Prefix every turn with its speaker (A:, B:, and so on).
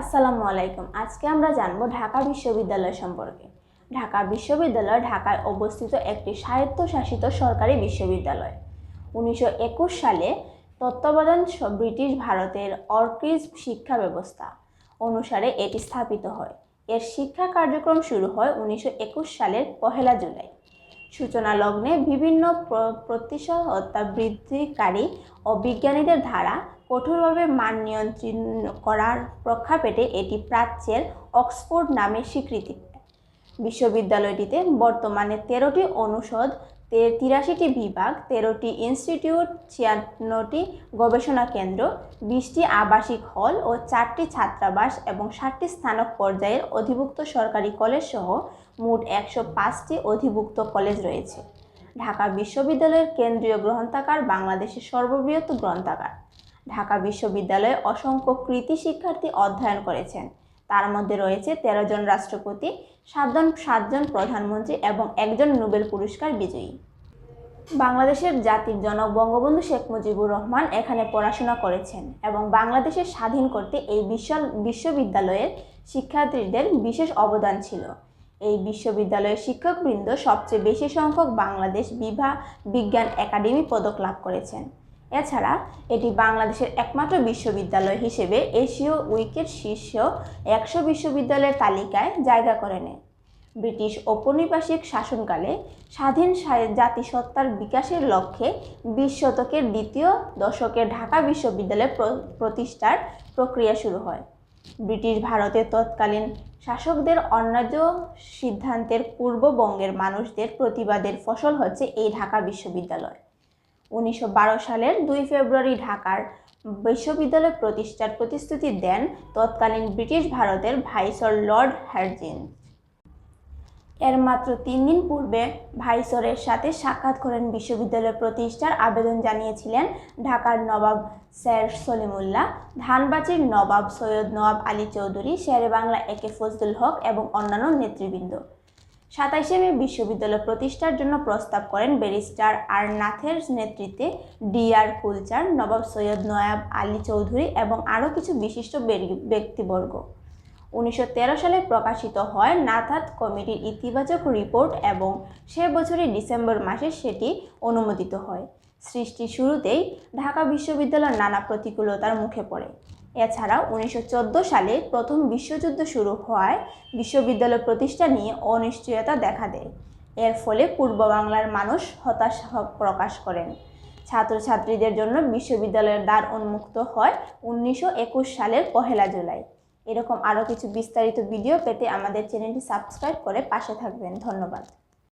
A: আসসালামু আলাইকুম। আজকে আমরা জানব ঢাকা বিশ্ববিদ্যালয় সম্পর্কে। ঢাকা বিশ্ববিদ্যালয় ঢাকায় অবস্থিত একটি স্বায়ত্তশাসিত সরকারি বিশ্ববিদ্যালয়। উনিশশো একুশ সালে তত্ত্বাবধান ব্রিটিশ ভারতের অর্কিজ শিক্ষা ব্যবস্থা অনুসারে এটি স্থাপিত হয়। এর শিক্ষা কার্যক্রম শুরু হয় উনিশশো একুশ সালের পহেলা জুলাই। সূচনা লগ্নে বিভিন্ন প্র- বৃদ্ধিকারী ও বিজ্ঞানীদের দ্বারা কঠোরভাবে মান নিয়ন্ত্রণ করার প্রেক্ষাপটে এটি প্রাচ্যের অক্সফোর্ড নামে স্বীকৃতি। বিশ্ববিদ্যালয়টিতে বর্তমানে তেরোটি অনুষদ তিরাশিটি বিভাগ, তেরোটি ইনস্টিটিউট, ছিয়ান্নটি গবেষণা কেন্দ্র, বিশটি আবাসিক হল ও চারটি ছাত্রাবাস এবং ষাটটি স্থানক পর্যায়ের অধিভুক্ত সরকারি কলেজ সহ মোট একশো পাঁচটি অধিভুক্ত কলেজ রয়েছে। ঢাকা বিশ্ববিদ্যালয়ের কেন্দ্রীয় গ্রন্থাগার বাংলাদেশের সর্ববৃহৎ গ্রন্থাগার। ঢাকা বিশ্ববিদ্যালয়ে অসংখ্য কৃতি শিক্ষার্থী অধ্যয়ন করেছেন। তার মধ্যে রয়েছে তেরো জন রাষ্ট্রপতি, সাতজন সাতজন প্রধানমন্ত্রী এবং একজন নোবেল পুরস্কার বিজয়ী। বাংলাদেশের জাতির জনক বঙ্গবন্ধু শেখ মুজিবুর রহমান এখানে পড়াশোনা করেছেন এবং বাংলাদেশের স্বাধীন করতে এই বিশাল বিশ্ববিদ্যালয়ের শিক্ষার্থীদের বিশেষ অবদান ছিল। এই বিশ্ববিদ্যালয়ের শিক্ষকবৃন্দ সবচেয়ে বেশি সংখ্যক বাংলাদেশ বিভা বিজ্ঞান একাডেমি পদক লাভ করেছেন। এছাড়া এটি বাংলাদেশের একমাত্র বিশ্ববিদ্যালয় হিসেবে এশীয় উইকেট শীর্ষ একশো বিশ্ববিদ্যালয়ের তালিকায় জায়গা করে নেয়। ব্রিটিশ ঔপনিবেশিক শাসনকালে স্বাধীন জাতিসত্তার বিকাশের লক্ষ্যে বিশ শতকের দ্বিতীয় দশকে ঢাকা বিশ্ববিদ্যালয় প্রতিষ্ঠার প্রক্রিয়া শুরু হয়। ব্রিটিশ ভারতের তৎকালীন শাসকদের অন্যায্য সিদ্ধান্তের পূর্ববঙ্গের মানুষদের প্রতিবাদের ফসল হচ্ছে এই ঢাকা বিশ্ববিদ্যালয়। উনিশশো বারো সালের দুই ফেব্রুয়ারি ঢাকার বিশ্ববিদ্যালয় প্রতিষ্ঠার প্রতিশ্রুতি দেন তৎকালীন ব্রিটিশ ভারতের ভাইসর লর্ড হ্যারজিন। এর মাত্র তিন দিন পূর্বে ভাইসরের সাথে সাক্ষাৎ করেন বিশ্ববিদ্যালয় প্রতিষ্ঠার আবেদন জানিয়েছিলেন ঢাকার নবাব স্যার সলিমুল্লাহ, ধানবাচির নবাব সৈয়দ নওয়াব আলী চৌধুরী শেরে বাংলা একে ফজলুল হক এবং অন্যান্য নেতৃবৃন্দ। সাতাইশে মে বিশ্ববিদ্যালয় প্রতিষ্ঠার জন্য প্রস্তাব করেন ব্যারিস্টার আর নাথের নেতৃত্বে ডি আর কুলচার, নবাব সৈয়দ নয়াব আলী চৌধুরী এবং আরও কিছু বিশিষ্ট ব্যক্তিবর্গ। উনিশশো তেরো সালে প্রকাশিত হয় নাথাত কমিটির ইতিবাচক রিপোর্ট এবং সে বছরের ডিসেম্বর মাসে সেটি অনুমোদিত হয়। সৃষ্টি শুরুতেই ঢাকা বিশ্ববিদ্যালয় নানা প্রতিকূলতার মুখে পড়ে। এছাড়া উনিশশো সালে প্রথম বিশ্বযুদ্ধ শুরু হওয়ায় বিশ্ববিদ্যালয় প্রতিষ্ঠা নিয়ে অনিশ্চয়তা দেখা দেয়। এর ফলে পূর্ব বাংলার মানুষ হতাশ প্রকাশ করেন। ছাত্রছাত্রীদের জন্য বিশ্ববিদ্যালয়ের দ্বার উন্মুক্ত হয় উনিশশো একুশ সালের পহেলা জুলাই। এরকম আরও কিছু বিস্তারিত ভিডিও পেতে আমাদের চ্যানেলটি সাবস্ক্রাইব করে পাশে থাকবেন। ধন্যবাদ।